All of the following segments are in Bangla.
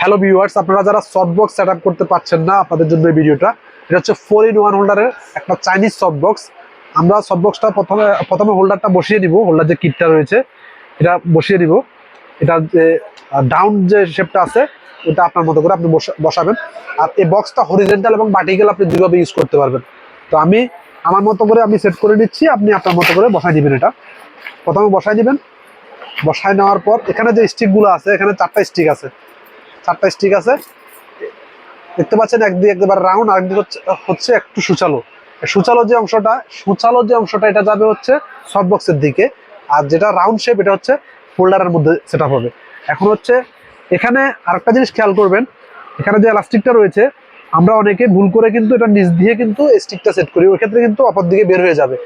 হ্যালো ভিউয়ার্স আপনারা যারা সফট বক্স সেট আপ করতে পারছেন না, আপনাদের জন্য এই ভিডিওটা, এটা হচ্ছে ফোর ইন ওয়ান হোল্ডারের একটা চাইনিজ সফট বক্স আমরা সফট বক্সটা প্রথমে প্রথমে হোল্ডারটা বসিয়ে দিব হোল্ডার যে কিটটা রয়েছে, এটা বসিয়ে দিব এটা যে ডাউন যে শেপটা আছে, ওটা আপনার মতো করে আপনি বসা- বসাবেন। আর এই বক্সটা হরিজেন্টাল এবং ভার্টিক্যাল আপনি দুইভাবে ইউজ করতে পারবেন। তো আমি, আমার মতো করে আমি সেট করে নিচ্ছি, আপনি আপনার মতো করে বসাই দিবেন এটা। প্রথমে বসাই দিবেন। বসায় নেওয়ার পর এখানে যে স্টিকগুলো আছে, এখানে চারটা স্টিক আছে। চারটা স্টিক আছে। দেখতে পাচ্ছেন একদিকে একবার রাউন্ড আরেকদিকে হচ্ছে হচ্ছে একটু সুচালো। সুচালো যে অংশটা, সুচালো যে অংশটা, এটা যাবে হচ্ছে সফট বক্সের দিকে। আর যেটা রাউন্ড শেপ এটা হচ্ছে ফোল্ডারের মধ্যে সেট হবে। এখন হচ্ছে এখানে আরেকটা জিনিস খেয়াল করবেন। এখানে যে এলাস্টিকটা রয়েছে, আমরা অনেকে ভুল করে কিন্তু এটা নিচ দিয়ে কিন্তু স্টিকটা সেট করি। ওই ক্ষেত্রে কিন্তু অপর দিকে বের হয়ে যাবে।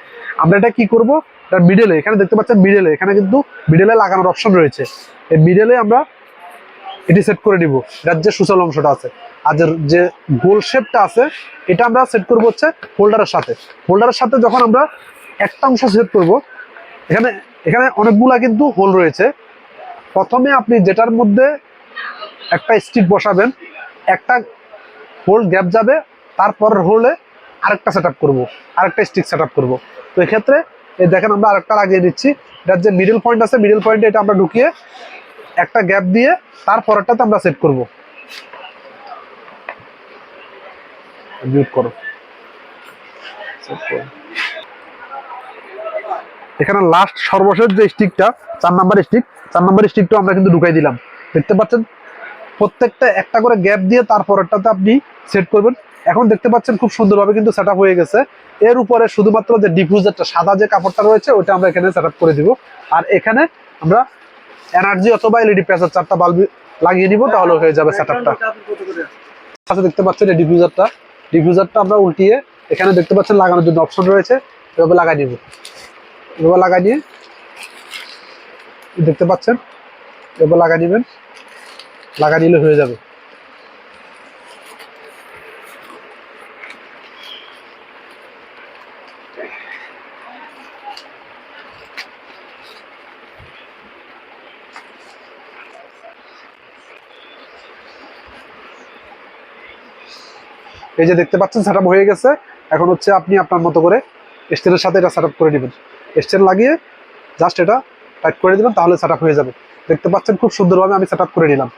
আমরা এটা কি করব? এটা মিডলে এখানে দেখতে পাচ্ছেন মিডলে এখানে কিন্তু মিডলে লাগানোর অপশন রয়েছে। এই মিডলে আমরা এটি সেট করে নিব। এটার যে সুচল অংশটা আছে, আর যে- গোল শেপটা আছে, এটা আমরা সেট করব হচ্ছে হোল্ডারের সাথে। হোল্ডারের সাথে যখন আমরা একটা অংশ সেট করব, এখানে এখানে অনেকগুলা কিন্তু হোল রয়েছে। প্রথমে আপনি যেটার মধ্যে একটা স্টিক বসাবেন, একটা হোল গ্যাপ যাবে তারপর হোলে আরেকটা সেট আপ করব, আরেকটা স্টিক সেট আপ করব। তো এক্ষেত্রে দেখেন আমরা আরেকটা লাগিয়ে দিচ্ছি। এটার যে মিডল পয়েন্ট আছে মিডল পয়েন্টে এটা আমরা ঢুকিয়ে একটা গ্যাপ দিয়ে তারপরেরটাতে আমরা সেট করব। এখানে লাস্ট সর্বশেষ যে স্টিকটা চার নাম্বার স্টিক চার নাম্বার স্টিকটা আমরা কিন্তু ঢুকাই দিলাম। দেখতে পাচ্ছেন? প্রত্যেকটা একটা করে গ্যাপ দিয়ে তার তারপরেরটাতে আপনি সেট করবেন। এখন দেখতে পাচ্ছেন খুব সুন্দরভাবে কিন্তু সেট হয়ে গেছে। এর উপরে শুধুমাত্র যে ডিফিউজারটা সাদা যে কাপড়টা রয়েছে, ওইটা আমরা এখানে সেট করে দিব। আর এখানে আমরা এনার্জি অথবা এলইডি প্রেসার চারটা বাল্ব লাগিয়ে দিব তাহলে হয়ে যাবে সেটআপটা আচ্ছা দেখতে পাচ্ছেন এই ডিফিউজারটা ডিফিউজারটা আমরা উল্টিয়ে এখানে দেখতে পাচ্ছেন লাগানোর জন্য অপশন রয়েছে, এভাবে লাগাই নিব। এভাবে লাগাই নিয়ে দেখতে পাচ্ছেন, এভাবে লাগাই দিবেন লাগা দিলে হয়ে যাবে। এই যে দেখতে পাচ্ছেন সেট হয়ে গেছে। এখন হচ্ছে আপনি আপনার মতো করে স্টেনের সাথে এটা সেট করে নেবেন। স্টেন লাগিয়ে জাস্ট এটা টাইট করে দেবেন, তাহলে সেট হয়ে যাবে। দেখতে পাচ্ছেন, খুব সুন্দরভাবে আমি সেট করে নিলাম।